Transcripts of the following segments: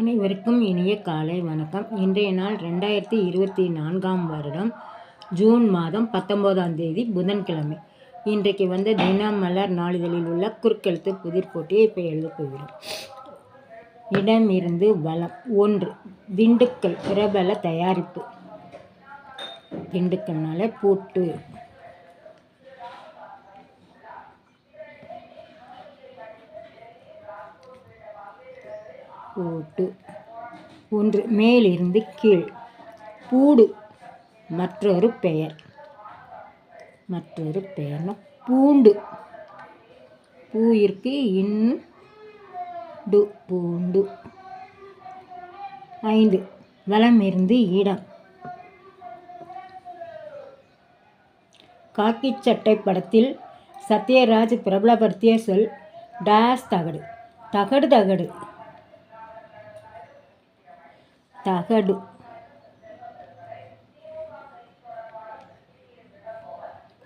அனைவருக்கும் இனிய காலை வணக்கம். இன்றைய நாள் ரெண்டாயிரத்தி இருபத்தி நான்காம் வருடம் ஜூன் மாதம் பத்தொம்போதாம் தேதி புதன்கிழமை. இன்றைக்கு வந்த தினமலர் நாளிதழில் உள்ள குறுக்கெழுத்து புதிர் போட்டியை இப்போ எழுத போகிறோம். இடமிருந்து வளம். ஒன்று திண்டுக்கல் பிரபல தயாரிப்பு. திண்டுக்கல்னால பூட்டு. ஓட்டு ஒன்று மேலிருந்து கீழ். பூடு மற்றொரு பெயர். மற்றொரு பெயர்னா பூண்டு. பூயிற்கு இண்டு பூண்டு. ஐந்து வலமிருந்து இடம். காக்கி சட்டை படத்தில் சத்யராஜ் பிரபலப்படுத்திய சொல் டேஸ் தகடு. தகடு தகடு. தகடு.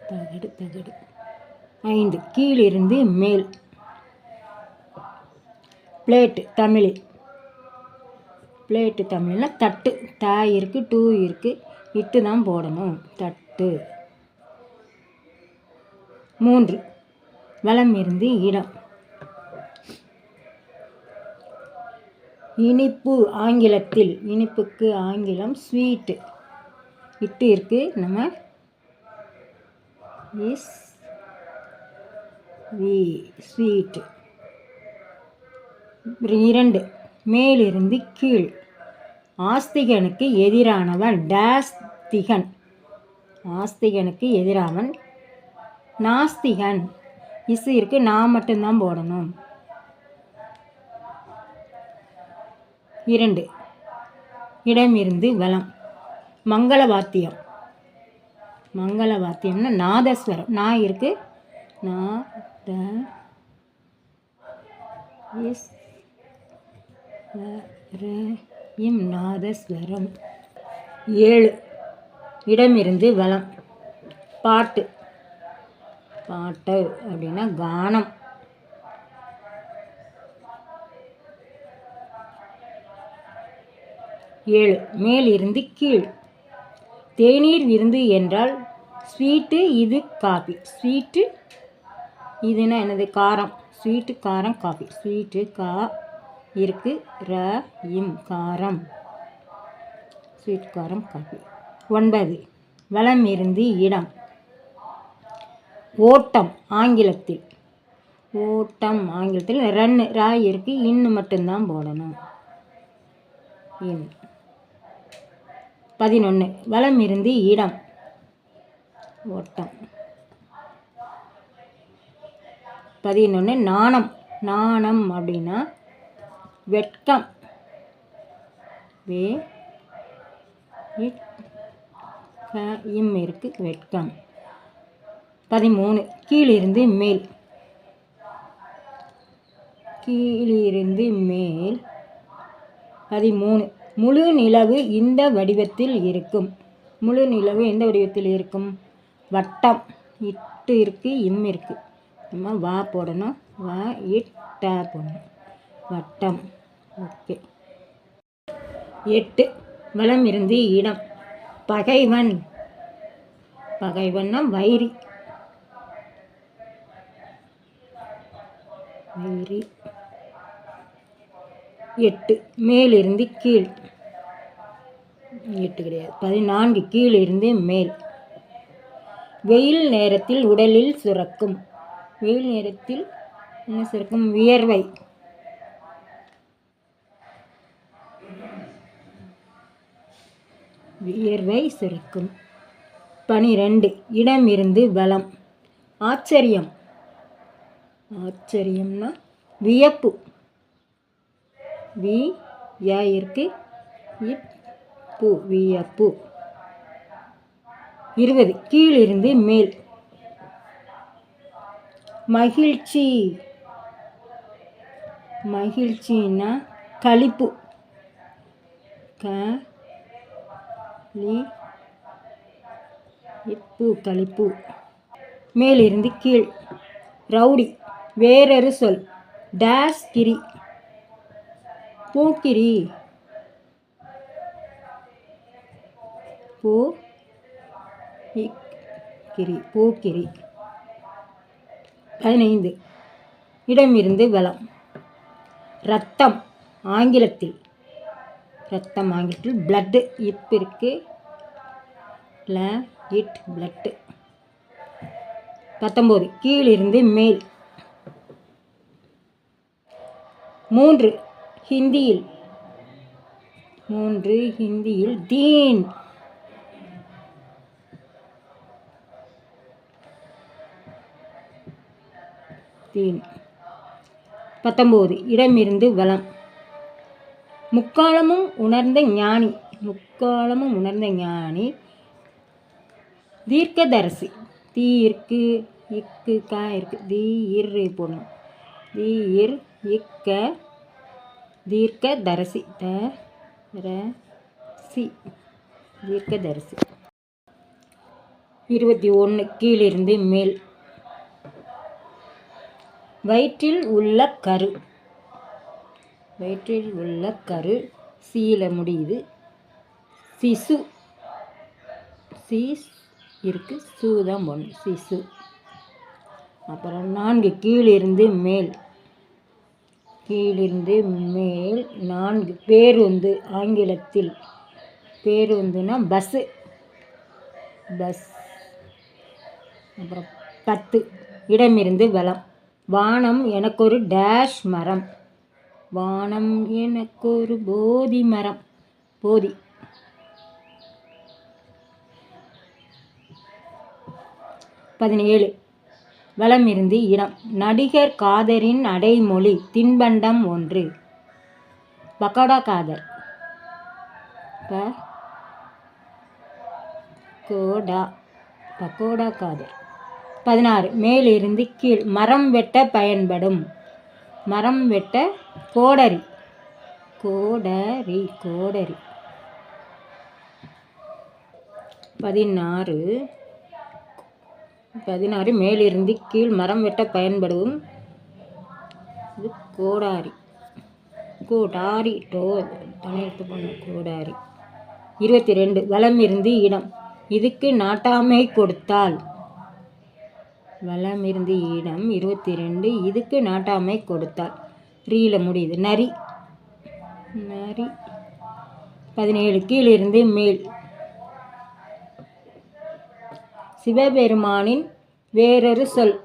தகடு தகடு. ஐந்து. கீழிருந்து மேல். பிளேட்டு தமிழில் பிளேட்டு தமிழ்னா தட்டு. தா இருக்கு டூ இருக்கு. இட்டு தான் போடணும். தட்டு. மூன்று. வளம் இருந்து இடம். இனிப்பு ஆங்கிலத்தில் இனிப்புக்கு ஆங்கிலம் ஸ்வீட்டு இட்டு இருக்கு நம்ம இஸ் வி ஸ்வீட்டு. இரண்டு மேலிருந்து கீழ். ஆஸ்திகனுக்கு எதிரானவன் டாஸ்திகன். ஆஸ்திகனுக்கு எதிரானவன் நாஸ்திகன். இசு இருக்கு நான் மட்டும்தான் போடணும். இரண்டு. இடமிருந்து வலம். மங்கள வாத்தியம் மங்கள வாத்தியம்னா நாதஸ்வரம். நான் இருக்கு. நா எஸ் ர இம் நாதஸ்வரம். ஏழு. இடமிருந்து வலம். பாட்டு. பாட்டு அப்படின்னா கானம். ஏழு. மேலிருந்து கீழ். தேநீர் விருந்து என்றால் ஸ்வீட்டு இது காபி. ஸ்வீட்டு இதுனா என்னது? காரம். ஸ்வீட்டு காரம் காஃபி ஸ்வீட்டு கா இருக்கு ர இம் காரம். ஸ்வீட் காரம் காஃபி ஒன்பது. வளம் இருந்து இடம். ஓட்டம் ஆங்கிலத்தில். ஓட்டம் ஆங்கிலத்தில் ரன் ரா இருக்கு இன்னு மட்டும்தான் போடணும். இன். பதினொன்று வளம் இருந்து இடம். ஓட்டம். பதினொன்று நாணம். நாணம் அப்படின்னா வெட்கம். வே இம் இருக்கு வெட்கம். பதிமூணு கீழிருந்து மேல். கீழிருந்து மேல். பதிமூணு முழு நிலவு இந்த வடிவத்தில் இருக்கும். முழு நிலவு எந்த வடிவத்தில் இருக்கும்? வட்டம். இட்டு இருக்குது இம் இருக்குது நம்ம வா போடணும். வா இட்டா போடணும். வட்டம். ஓகே. எட்டு. வளம் இருந்து இடம். பகைவன். பகைவன்னா வைரி வைரி எட்டு. மேலிருந்து கீழ். பதினெட்டு கிடையாது. பதினான்கு கீழிருந்து மேல். வெயில் நேரத்தில் உடலில் சுரக்கும். வெயில் நேரத்தில் என்ன சுரக்கும்? வியர்வை. வியர்வை சுரக்கும். பனிரெண்டு இடமிருந்து பலம் ஆச்சரியம். ஆச்சரியம்னா வியப்பு. வி யா இருக்கு இப் பூ வியப்பு இருபது. கீழிருந்து மேல். மகிழ்ச்சி. மகிழ்ச்சின்னா கழிப்பு. க லி இப்பு கழிப்பு. மேலிருந்து கீழ். ரவுடி. வேறொரு சொல். டேஸ் கிரி. பூக்கிரி போ கிரி போக்கிரி பதினைந்து. இடமிருந்து வளம். ரத்தம் ஆங்கிலத்தில். ரத்தம் ஆங்கிலத்தில் பிளட்டு இப் இருக்குது இட் பிளட்டு பத்தொம்போது. கீழிருந்து மேல். மூன்று. ஹிந்தியில். மூன்று ஹிந்தியில் தீன். தீன் பத்தொம்போது இடமிருந்து வளம் முக்காலமும் உணர்ந்த ஞானி முக்காலமும் உணர்ந்த ஞானி தீர்க்கதரிசி. தீ இருக்கு இக்கு கா இருக்கு. தீ இரு போடணும். தீ இர் இக்க தீர்க்கதரிசி. த சி தீர்க்கதரிசி. இருபத்தி ஒன்று கீழிருந்து மேல். வயிற்றில் உள்ள கரு. வயிற்றில் உள்ள கரு. சீல முடியுது. சிசு. சீஸ் இருக்கு. சு தான் போடணும். சிசு. அப்புறம் நான்கு கீழிருந்து மேல். கீழிருந்து மேல். நான்கு. பேருந்து. ஆங்கிலத்தில். பேருந்துனா பஸ்ஸு. பஸ். அப்புறம் பத்து. இடமிருந்து வலம். வானம் எனக்கொரு டேஷ் மரம். வானம் எனக்கொரு போதி மரம். போதி. பதினேழு. வளம் இருந்து இடம் நடிகர் காதரின் அடைமொழி தின்பண்டம் ஒன்று. பக்கோடா காதர். ப கோடா. பக்கோடா காதர். பதினாறு. மேலிருந்து கீழ். மரம் வெட்ட பயன்படும். மரம் வெட்ட கோடரி. கோடரி கோடரி. பதினாறு. பதினாறு. மேலிருந்து கீழ். மரம் வெட்ட பயன்படும். இது கோடாரி. கோடாரி. டோ தனியெழுத்து பண்ணும் கோடாரி. இருபத்தி ரெண்டு. வளம் இருந்து இடம். இதுக்கு நாட்டாமை கொடுத்தால். வளமிருந்து இடம் இருபத்தி ரெண்டு இதுக்கு நாட்டாமை கொடுத்தால் ரீல முடியுது. நரி. நரி. பதினேழு. கீழிருந்து மேல். சிவபெருமானின் வேறொரு சொல்.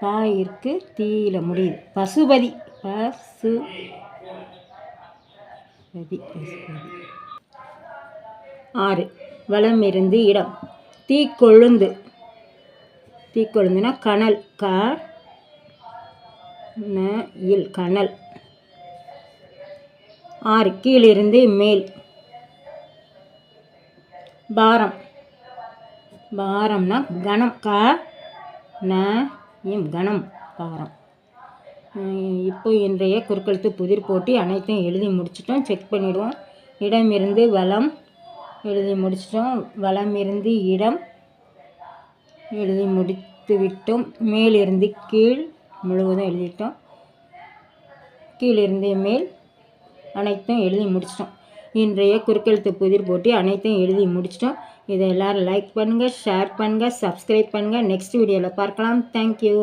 பாயிற்கு தீயில முடியுது. பசுபதி. பசு பதி பசுபதி. ஆறு. வளமிருந்து இருந்து இடம். தீக்கொழுந்து. தீக்கொழுந்துனா கனல். க ந இல் கனல். ஆறு கீழிருந்து மேல். பாரம். பாரம்னா கணம். க ந இம் கணம். பாரம். இப்போ இன்றைய குறுக்கெழுத்து புதிர் போட்டி அனைத்தையும் எழுதி முடிச்சிட்டோம். செக் பண்ணிவிடுவோம் இடமிருந்து வளம் எழுதி முடிச்சிட்டோம். வளமிருந்து இருந்து இடம் எழுதி முடித்து விட்டோம் மேலிருந்து கீழ் முழுவதும் எழுதிட்டோம். கீழிருந்து மேல் அனைத்தும் எழுதி முடிச்சிட்டோம். இன்றைய குறுக்கெழுத்து புதிர் போட்டி அனைத்தையும் எழுதி முடிச்சிட்டோம். இதை எல்லோரும் லைக் பண்ணுங்கள் ஷேர் பண்ணுங்கள் சப்ஸ்கிரைப் பண்ணுங்கள் நெக்ஸ்ட் வீடியோவில் பார்க்கலாம். தேங்க்யூ